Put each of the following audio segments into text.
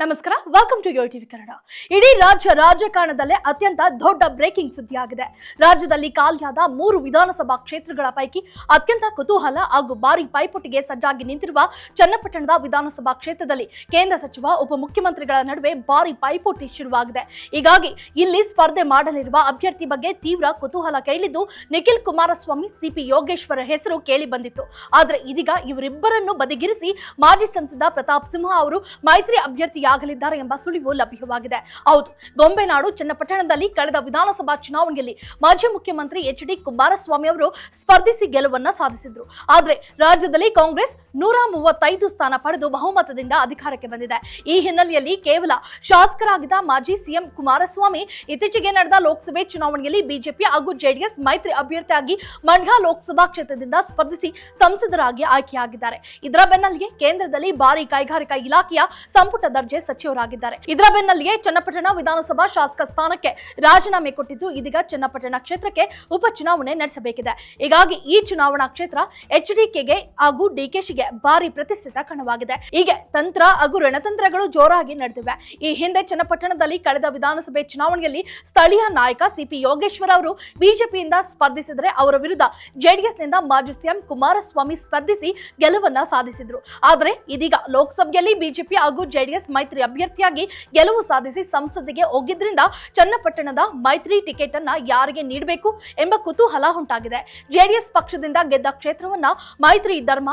ನಮಸ್ಕಾರ welcome to yo TV Kannada ಇಡೀ ರಾಜ್ಯ ರಾಜಕಾರಣದಲ್ಲೇ ಅತ್ಯಂತ ದೊಡ್ಡ ಬ್ರೇಕಿಂಗ್ ಸುದ್ದಿಯಾಗಿದೆ. ರಾಜ್ಯದಲ್ಲಿ ಖಾಲಿಯಾದ ಮೂರು ವಿಧಾನಸಭಾ ಕ್ಷೇತ್ರಗಳ ಪೈಕಿ ಅತ್ಯಂತ ಕುತೂಹಲ ಹಾಗೂ ಭಾರಿ ಪೈಪೋಟಿಗೆ ಸಜ್ಜಾಗಿ ನಿಂತಿರುವ ಚನ್ನಪಟ್ಟಣದ ವಿಧಾನಸಭಾ ಕ್ಷೇತ್ರದಲ್ಲಿ ಕೇಂದ್ರ ಸಚಿವ ಉಪಮುಖ್ಯಮಂತ್ರಿಗಳ ನಡುವೆ ಭಾರಿ ಪೈಪೋಟಿ ಶುರುವಾಗಿದೆ. ಹೀಗಾಗಿ ಇಲ್ಲಿ ಸ್ಪರ್ಧೆ ಮಾಡಲಿರುವ ಅಭ್ಯರ್ಥಿ ಬಗ್ಗೆ ತೀವ್ರ ಕುತೂಹಲ ಕೇಳಿದ್ದು ನಿಖಿಲ್ ಕುಮಾರಸ್ವಾಮಿ, ಸಿಪಿ ಯೋಗೇಶ್ವರ ಹೆಸರು ಕೇಳಿ ಬಂದಿತ್ತು. ಆದರೆ ಇದೀಗ ಇವರಿಬ್ಬರನ್ನು ಬದಿಗಿರಿಸಿ ಮಾಜಿ ಸಂಸದ ಪ್ರತಾಪ್ ಸಿಂಹ ಅವರು ಮೈತ್ರಿ ಅಭ್ಯರ್ಥಿಯಾಗಲಿದ್ದಾರೆ ಎಂಬ ಸುಳಿವು ಲಭ್ಯವಾಗಿದೆ. ಹೌದು ಗೊಂಬೆನಾಡು ಚನ್ನಪಟ್ಟಣದಲ್ಲಿ ಕಳೆದ ವಿಧಾನಸಭಾ ಚುನಾವಣೆಯಲ್ಲಿ ಮಾಜಿ ಮುಖ್ಯಮಂತ್ರಿ ಎಚ್ ಡಿ ಕುಮಾರಸ್ವಾಮಿ ಅವರು ಸ್ಪರ್ಧಿಸಿ ಗೆಲುವನ್ನ ಸಾಧಿಸಿದ್ರು. ಆದ್ರೆ ರಾಜ್ಯದಲ್ಲಿ ಕಾಂಗ್ರೆಸ್ ನೂರ ಮೂವತ್ತೈದು ಸ್ಥಾನ ಪಡೆದು ಬಹುಮತದಿಂದ ಅಧಿಕಾರಕ್ಕೆ ಬಂದಿದೆ. ಈ ಹಿನ್ನೆಲೆಯಲ್ಲಿ ಕೇವಲ ಶಾಸಕರಾಗಿದ್ದ ಮಾಜಿ ಸಿಎಂ ಕುಮಾರಸ್ವಾಮಿ, ಇತ್ತೀಚೆಗೆ ನಡೆದ ಲೋಕಸಭೆ ಚುನಾವಣೆಯಲ್ಲಿ ಬಿಜೆಪಿ ಹಾಗೂ ಜೆಡಿಎಸ್ ಮೈತ್ರಿ ಅಭ್ಯರ್ಥಿಯಾಗಿ ಮಂಡ್ಯ ಲೋಕಸಭಾ ಕ್ಷೇತ್ರದಿಂದ ಸ್ಪರ್ಧಿಸಿ ಸಂಸದರಾಗಿ ಆಯ್ಕೆಯಾಗಿದ್ದಾರೆ. ಇದರ ಬೆನ್ನಲ್ಲಿಯೇ ಕೇಂದ್ರದಲ್ಲಿ ಭಾರಿ ಕೈಗಾರಿಕಾ ಇಲಾಖೆಯ ಸಂಪುಟ ದರ್ಜೆ ಸಚಿವರಾಗಿದ್ದಾರೆ. ಇದರ ಬೆನ್ನಲ್ಲಿಯೇ ಚನ್ನಪಟ್ಟಣ ವಿಧಾನಸಭಾ ಶಾಸಕ ಸ್ಥಾನಕ್ಕೆ ರಾಜೀನಾಮೆ ಕೊಟ್ಟಿದ್ದು, ಇದೀಗ ಚನ್ನಪಟ್ಟಣ ಕ್ಷೇತ್ರಕ್ಕೆ ಉಪಚುನಾವಣೆ ನಡೆಸಬೇಕಿದೆ. ಹೀಗಾಗಿ ಈ ಚುನಾವಣಾ ಕ್ಷೇತ್ರ ಎಚ್ ಡಿಕೆಗೆ ಹಾಗೂ ಡಿಕೆಶಿಗೆ ಭಾರಿ ಪ್ರತಿಷ್ಠಿತ ಕಣವಾಗಿದೆ. ಹೀಗೆ ತಂತ್ರ ಹಾಗೂ ರಣತಂತ್ರಗಳು ಜೋರಾಗಿ ನಡೆದಿವೆ. ಈ ಹಿಂದೆ ಚನ್ನಪಟ್ಟಣದಲ್ಲಿ ಕಳೆದ ವಿಧಾನಸಭೆ ಚುನಾವಣೆಯಲ್ಲಿ ಸ್ಥಳೀಯ ನಾಯಕ ಸಿಪಿ ಯೋಗೇಶ್ವರ ಅವರು ಬಿಜೆಪಿಯಿಂದ ಸ್ಪರ್ಧಿಸಿದರೆ ಅವರ ವಿರುದ್ಧ ಜೆಡಿಎಸ್ನಿಂದ ಮಾಜಿ ಸಿಎಂ ಕುಮಾರಸ್ವಾಮಿ ಸ್ಪರ್ಧಿಸಿ ಗೆಲುವನ್ನ ಸಾಧಿಸಿದ್ರು. ಆದರೆ ಇದೀಗ ಲೋಕಸಭೆಯಲ್ಲಿ ಬಿಜೆಪಿ ಹಾಗೂ ಜೆಡಿಎಸ್ ಮೈತ್ರಿ ಅಭ್ಯರ್ಥಿಯಾಗಿ ಗೆಲುವು ಸಾಧಿಸಿ ಸಂಸತ್ತಿಗೆ ಹೋಗಿದ್ರಿಂದ ಚನ್ನಪಟ್ಟಣದ ಮೈತ್ರಿ ಟಿಕೆಟ್ ಅನ್ನ ಯಾರಿಗೆ ನೀಡಬೇಕು ಎಂಬ ಕುತೂಹಲ ಉಂಟಾಗಿದೆ. ಜೆಡಿಎಸ್ ಪಕ್ಷದಿಂದ ಗೆದ್ದ ಕ್ಷೇತ್ರವನ್ನ ಮೈತ್ರಿ ಧರ್ಮ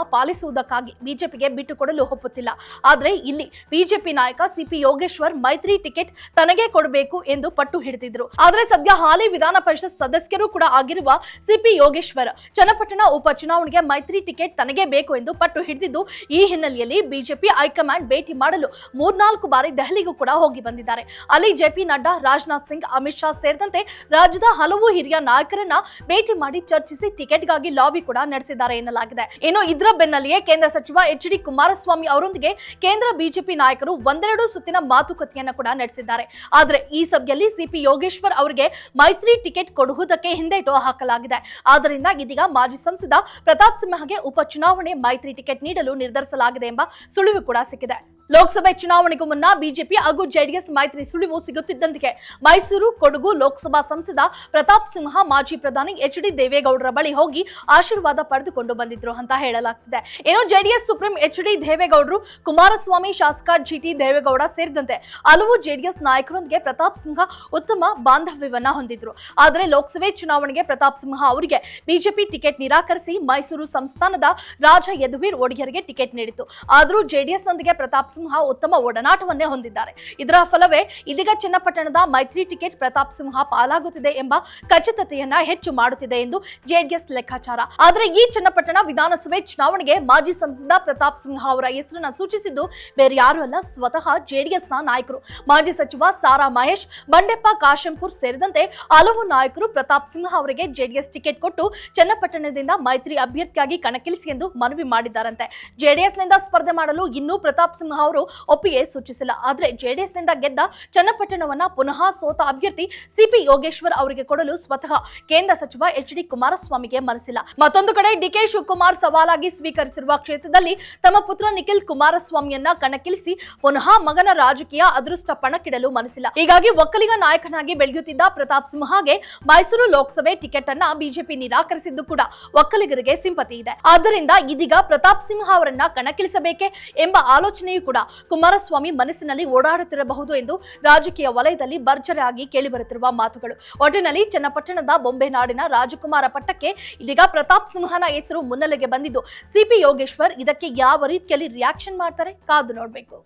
ಪಾಲಿಸುವುದಕ್ಕಾಗಿ ಬಿಜೆಪಿಗೆ ಬಿಟ್ಟುಕೊಡಲು ಒಪ್ಪುತ್ತಿಲ್ಲ. ಆದರೆ ಇಲ್ಲಿ ಬಿಜೆಪಿ ನಾಯಕ ಸಿಪಿ ಯೋಗೇಶ್ವರ್ ಮೈತ್ರಿ ಟಿಕೆಟ್ ತನಗೆ ಕೊಡಬೇಕು ಎಂದು ಪಟ್ಟು ಹಿಡಿದಿದ್ರು. ಆದರೆ ಸದ್ಯ ಹಾಲಿ ವಿಧಾನ ಪರಿಷತ್ ಸದಸ್ಯರು ಕೂಡ ಆಗಿರುವ ಸಿಪಿ ಯೋಗೇಶ್ವರ್ ಚನ್ನಪಟ್ಟಣ ಉಪಚುನಾವಣೆಗೆ ಮೈತ್ರಿ ಟಿಕೆಟ್ ತನಗೆ ಬೇಕು ಎಂದು ಪಟ್ಟು ಹಿಡಿದಿದ್ದು, ಈ ಹಿನ್ನೆಲೆಯಲ್ಲಿ ಬಿಜೆಪಿ ಹೈಕಮಾಂಡ್ ಭೇಟಿ ಮಾಡಲು ಮೂರ್ನಾಲ್ಕು ಬಾರಿ ದೆಹಲಿಗೂ ಕೂಡ ಹೋಗಿ ಬಂದಿದ್ದಾರೆ. ಅಲ್ಲಿ ಜೆಪಿ ನಡ್ಡಾ, ರಾಜನಾಥ್ ಸಿಂಗ್, ಅಮಿತ್ ಶಾ ಸೇರಿದಂತೆ ರಾಜ್ಯದ ಹಲವು ಹಿರಿಯ ನಾಯಕರನ್ನ ಭೇಟಿ ಮಾಡಿ ಚರ್ಚಿಸಿ ಟಿಕೆಟ್ಗಾಗಿ ಲಾಬಿ ಕೂಡ ನಡೆಸಿದ್ದಾರೆ ಎನ್ನಲಾಗಿದೆ. ಇನ್ನು ಇದರ ಬೆನ್ನಲ್ಲಿಯೇ ಕೇಂದ್ರ ಸಚಿವ ಎಚ್ ಡಿ ಕುಮಾರಸ್ವಾಮಿ ಅವರೊಂದಿಗೆ ಕೇಂದ್ರ ಬಿಜೆಪಿ ನಾಯಕರು ಒಂದೆರಡು ಸುತ್ತಿನ ಮಾತುಕತೆಯನ್ನು ಕೂಡ ನಡೆಸಿದ್ದಾರೆ. ಆದರೆ ಈ ಸಭೆಯಲ್ಲಿ ಸಿಪಿ ಯೋಗೇಶ್ವರ್ ಅವರಿಗೆ ಮೈತ್ರಿ ಟಿಕೆಟ್ ಕೊಡುವುದಕ್ಕೆ ಹಿಂದೇಟು ಹಾಕಲಾಗಿದೆ. ಆದ್ದರಿಂದ ಇದೀಗ ಮಾಜಿ ಸಂಸದ ಪ್ರತಾಪ್ ಸಿಂಹಗೆ ಉಪಚುನಾವಣೆ ಮೈತ್ರಿ ಟಿಕೆಟ್ ನೀಡಲು ನಿರ್ಧರಿಸಲಾಗಿದೆ ಎಂಬ ಸುಳಿವು ಕೂಡ ಸಿಕ್ಕಿದೆ. ಲೋಕಸಭೆ ಚುನಾವಣೆಗೂ ಮುನ್ನ ಬಿಜೆಪಿ ಹಾಗೂ ಜೆಡಿಎಸ್ ಮೈತ್ರಿ ಸುಳಿವು ಸಿಗುತ್ತಿದ್ದಂತೆ ಮೈಸೂರು, ಕೊಡಗು ಲೋಕಸಭಾ ಸಂಸದ ಪ್ರತಾಪ್ ಸಿಂಹ, ಮಾಜಿ ಪ್ರಧಾನಿ ಎಚ್ ಡಿ ದೇವೇಗೌಡರ ಬಳಿ ಹೋಗಿ ಆಶೀರ್ವಾದ ಪಡೆದುಕೊಂಡು ಬಂದಿದ್ರು ಅಂತ ಹೇಳಲಾಗ್ತಿದೆ. ಇನ್ನು ಜೆಡಿಎಸ್ ಸುಪ್ರೀಂ ಎಚ್ ಡಿ ದೇವೇಗೌಡರು ಕುಮಾರಸ್ವಾಮಿ ಶಾಸಕ ಜಿಟಿ ದೇವೇಗೌಡ ಸೇರಿದಂತೆ ಹಲವು ಜೆಡಿಎಸ್ ನಾಯಕರೊಂದಿಗೆ ಪ್ರತಾಪ್ ಸಿಂಹ ಉತ್ತಮ ಬಾಂಧವ್ಯವನ್ನ ಹೊಂದಿದ್ರು. ಆದರೆ ಲೋಕಸಭೆ ಚುನಾವಣೆಗೆ ಪ್ರತಾಪ್ ಸಿಂಹ ಅವರಿಗೆ ಬಿಜೆಪಿ ಟಿಕೆಟ್ ನಿರಾಕರಿಸಿ ಮೈಸೂರು ಸಂಸ್ಥಾನದ ರಾಜ ಯದುವೀರ್ ಒಡೆಯರಿಗೆ ಟಿಕೆಟ್ ನೀಡಿತು ಆದರೂ ಜೆಡಿಎಸ್ ನೊಂದಿಗೆ ಪ್ರತಾಪ್ ಸಿಂಹ ಉತ್ತಮ ಒಡನಾಟವನ್ನೇ ಹೊಂದಿದ್ದಾರೆ. ಇದರ ಫಲವೇ ಇದೀಗ ಚನ್ನಪಟ್ಟಣದ ಮೈತ್ರಿ ಟಿಕೆಟ್ ಪ್ರತಾಪ್ ಸಿಂಹ ಪಾಲಾಗುತ್ತಿದೆ ಎಂಬ ಖಚಿತತೆಯನ್ನ ಹೆಚ್ಚು ಮಾಡುತ್ತಿದೆ ಎಂದು ಜೆಡಿಎಸ್ ಲೆಕ್ಕಾಚಾರ. ಆದರೆ ಈ ಚನ್ನಪಟ್ಟಣ ವಿಧಾನಸಭೆ ಚುನಾವಣೆಗೆ ಮಾಜಿ ಸಂಸದ ಪ್ರತಾಪ್ ಸಿಂಹ ಅವರ ಹೆಸರನ್ನ ಸೂಚಿಸಿದ್ದು ಬೇರೆ ಯಾರು ಅಲ್ಲ, ಸ್ವತಃ ಜೆಡಿಎಸ್ನ ನಾಯಕರು. ಮಾಜಿ ಸಚಿವ ಸಾರಾ ಮಹೇಶ್, ಬಂಡೆಪ್ಪ ಕಾಶೆಂಪುರ್ ಸೇರಿದಂತೆ ಹಲವು ನಾಯಕರು ಪ್ರತಾಪ್ ಸಿಂಹ ಅವರಿಗೆ ಜೆಡಿಎಸ್ ಟಿಕೆಟ್ ಕೊಟ್ಟು ಚನ್ನಪಟ್ಟಣದಿಂದ ಮೈತ್ರಿ ಅಭ್ಯರ್ಥಿಯಾಗಿ ಕಣಕ್ಕಿಳಿಸಿ ಎಂದು ಮನವಿ ಮಾಡಿದ್ದಾರಂತೆ. ಜೆಡಿಎಸ್ನಿಂದ ಸ್ಪರ್ಧೆ ಮಾಡಲು ಇನ್ನೂ ಪ್ರತಾಪ್ ಸಿಂಹ ಅವರು ಒಪ್ಪಿಗೆ ಸೂಚಿಸಿಲ್ಲ. ಆದರೆ ಜೆಡಿಎಸ್ನಿಂದ ಗೆದ್ದ ಚನ್ನಪಟ್ಟಣವನ್ನ ಪುನಃ ಸೋತ ಅಭ್ಯರ್ಥಿ ಸಿಪಿ ಯೋಗೇಶ್ವರ್ ಅವರಿಗೆ ಕೊಡಲು ಸ್ವತಃ ಕೇಂದ್ರ ಸಚಿವ ಎಚ್ ಡಿ ಕುಮಾರಸ್ವಾಮಿಗೆ ಮನಸ್ಸಿಲ್ಲ. ಮತ್ತೊಂದು ಕಡೆ ಡಿಕೆ ಶಿವಕುಮಾರ್ ಸವಾಲಾಗಿ ಸ್ವೀಕರಿಸಿರುವ ಕ್ಷೇತ್ರದಲ್ಲಿ ತಮ್ಮ ಪುತ್ರ ನಿಖಿಲ್ ಕುಮಾರಸ್ವಾಮಿಯನ್ನ ಕಣಕ್ಕಿಳಿಸಿ ಪುನಃ ಮಗನ ರಾಜಕೀಯ ಅದೃಷ್ಟ ಪಣಕ್ಕಿಡಲು ಮನಸ್ಸಿಲ್ಲ. ಹೀಗಾಗಿ ಒಕ್ಕಲಿಗ ನಾಯಕನಾಗಿ ಬೆಳೆಯುತ್ತಿದ್ದ ಪ್ರತಾಪ್ ಸಿಂಹಗೆ ಮೈಸೂರು ಲೋಕಸಭೆ ಟಿಕೆಟ್ ಅನ್ನ ಬಿಜೆಪಿ ನಿರಾಕರಿಸಿದ್ದು ಕೂಡ ಒಕ್ಕಲಿಗರಿಗೆ ಸಿಂಪತಿ ಇದೆ. ಆದ್ದರಿಂದ ಇದೀಗ ಪ್ರತಾಪ್ ಸಿಂಹ ಅವರನ್ನ ಕಣಕ್ಕಿಳಿಸಬೇಕೆ ಎಂಬ ಆಲೋಚನೆಯೂ ಕೂಡ ಕುಮಾರಸ್ವಾಮಿ ಮನಸ್ಸಿನಲ್ಲಿ ಓಡಾಡುತ್ತಿರಬಹುದು ಎಂದು ರಾಜಕೀಯ ವಲಯದಲ್ಲಿ ಭರ್ಜರಿಯಾಗಿ ಕೇಳಿಬರುತ್ತಿರುವ ಮಾತುಗಳು. ಒಟ್ಟಿನಲ್ಲಿ ಚನ್ನಪಟ್ಟಣದ ಬೊಂಬೆನಾಡಿನ ರಾಜಕುಮಾರ ಪಟ್ಟಕ್ಕೆ ಇದೀಗ ಪ್ರತಾಪ್ ಸಿಂಹನ ಹೆಸರು ಮುನ್ನೆಲೆಗೆ ಬಂದಿದ್ದು, ಸಿಪಿ ಯೋಗೇಶ್ವರ್ ಇದಕ್ಕೆ ಯಾವ ರೀತಿಯಲ್ಲಿ ರಿಯಾಕ್ಷನ್ ಮಾಡ್ತಾರೆ ಕಾದು ನೋಡಬೇಕು.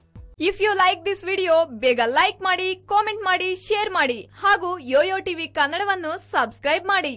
If you like this video ಬೇಗ ಲೈಕ್ ಮಾಡಿ ಕಾಮೆಂಟ್ ಮಾಡಿ ಶೇರ್ ಮಾಡಿ ಹಾಗೂ ಯೋಯೋ ಟಿವಿ ಕನ್ನಡವನ್ನು ಸಬ್ಸ್ಕ್ರೈಬ್ ಮಾಡಿ.